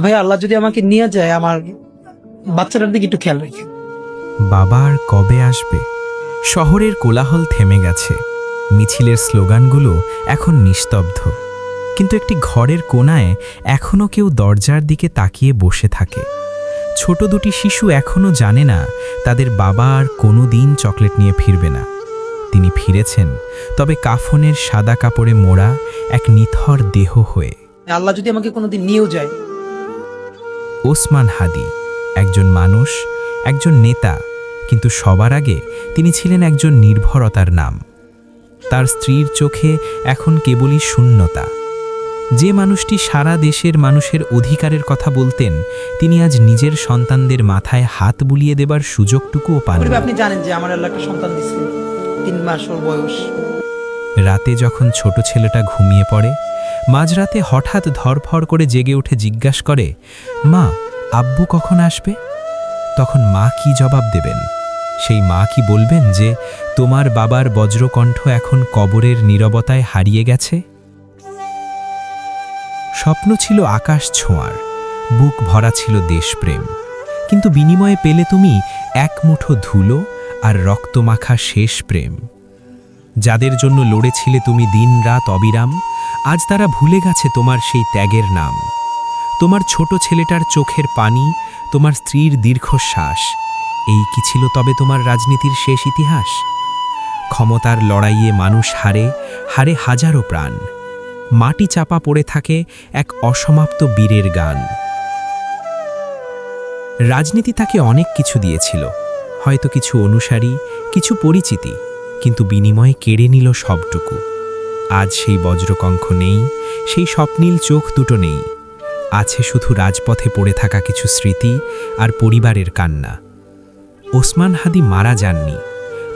ভাই আল্লাহ যদি আমাকে নিয়ে যায় আমার বাচ্চাটার দিকে একটু খেয়াল রেখে। বাবা আর কবে আসবে? শহরের কোলাহল থেমে গেছে। মিছিলের স্লোগানগুলো এখন নিস্তব্ধ। কিন্তু একটি ঘরের কোণায় এখনও কেউ দরজার দিকে তাকিয়ে বসে থাকে। ছোট দুটি শিশু এখনও জানে না তাদের বাবা আর কোনো দিন চকলেট নিয়ে ফিরবে না। তিনি ফিরেছেন তবে কাফনের সাদা কাপড়ে মোড়া এক নিথর দেহ হয়ে। আল্লাহ যদি আমাকে কোনোদিন নিয়েও যায় ওসমান হাদি একজন মানুষ একজন নেতা কিন্তু সবার আগে তিনি ছিলেন একজন নির্ভরতার নাম। তার স্ত্রীর চোখে এখন কেবলই শূন্যতা। যে মানুষটি সারা দেশের মানুষের অধিকারের কথা বলতেন তিনি আজ নিজের সন্তানদের মাথায় হাত বুলিয়ে দেবার সুযোগটুকুও পান আপনি জানেন যে আমার আল্লাহ একটা সন্তান দিচ্ছে তিন মাস ওর বয়স। রাতে যখন ছোট ছেলেটা ঘুমিয়ে পড়ে মাঝরাতে হঠাৎ ধরফর করে জেগে উঠে জিজ্ঞাস করে, মা, আব্বু কখন আসবে? তখন মা কি জবাব দেবেন? সেই মা কি বলবেন যে, তোমার বাবার বজ্রকণ্ঠ এখন কবরের নীরবতায় হারিয়ে গেছে? স্বপ্ন ছিল আকাশ ছোঁয়ার, বুক ভরা ছিল দেশপ্রেম। কিন্তু বিনিময়ে পেলে তুমি এক মুঠো ধুলো আর রক্তমাখা শেষ প্রেম। যাদের জন্য লড়েছিলে তুমি দিনরাত অবিরাম, আজ তারা ভুলে গেছে তোমার সেই ত্যাগের নাম। তোমার ছোট ছেলেটার চোখের পানি, তোমার স্ত্রীর দীর্ঘশ্বাস, এই কি ছিল তবে তোমার রাজনীতির শেষ ইতিহাস? ক্ষমতার লড়াইয়ে মানুষ হারে হারে হাজারো প্রাণ। মাটি চাপা পড়ে থাকে এক অসমাপ্ত বীরের গান। রাজনীতি তাকে অনেক কিছু দিয়েছিল, হয়তো কিছু অনুসারী, কিছু পরিচিতি। কিন্তু বিনিময়ে কেড়ে নিল সবটুকু। আজ সেই বজ্রকঙ্খ নেই, সেই স্বপ্নীল চোখ দুটো নেই। আছে শুধু রাজপথে পড়ে থাকা কিছু স্মৃতি আর পরিবারের কান্না। ওসমান হাদি মারা যাননি,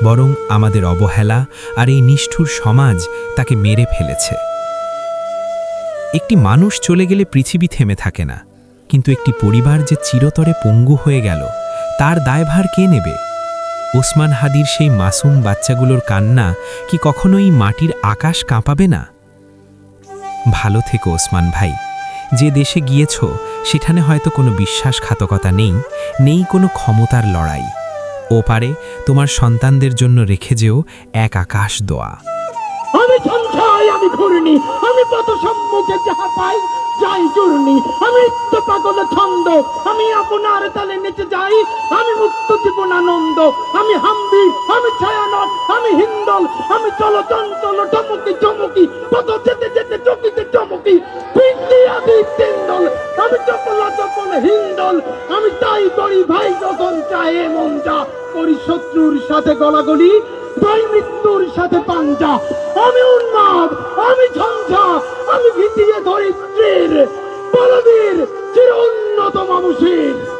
বরং আমাদের অবহেলা আর এই নিষ্ঠুর সমাজ তাকে মেরে ফেলেছে। একটি মানুষ চলে গেলে পৃথিবী থেমে থাকে না, কিন্তু একটি পরিবার যে চিরতরে পঙ্গু হয়ে গেল, তার দায়ভার কে নেবে? ওসমান হাদির সেই মাসুম বাচ্চাগুলোর কান্না কি কখনোই মাটির আকাশ কাঁপাবে না? ভালো থেকো ওসমান ভাই। যে দেশে গিয়েছ, সেখানে হয়তো কোনো বিশ্বাসঘাতকতা নেই নেই কোনো ক্ষমতার লড়াই। ও পারে তোমার সন্তানদের জন্য রেখে যেও এক আকাশ দোয়া। আমি আমি আমি পাই যাই চূর্ণি আমি নিত্য পাগল ছন্দ, আমি আপনার তালে নেচে যাই, আমি মুক্ত জীবন আনন্দ আমি হাম্বি, আমি ছায়ানট, আমি হিন্দল, আমি চল চঞ্চল টমকি চমকি, পথ যেতে যেতে চকিতে চমকি পিন্দি আদি তিন্দল, আমি চপলা, চপল, হিন্দল, আমি তাই করি ভাই যখন চাহে মন যা, করি শত্রুর সাথে গলাগলি ভাই মৃত্যুর সাথে পাঞ্জা। আমি উন্মাদ, আমি ঝঞ্ঝা, আমি ভিতিয়ে ধরিত্রীর। বলবীর চির উন্নত মানুষের।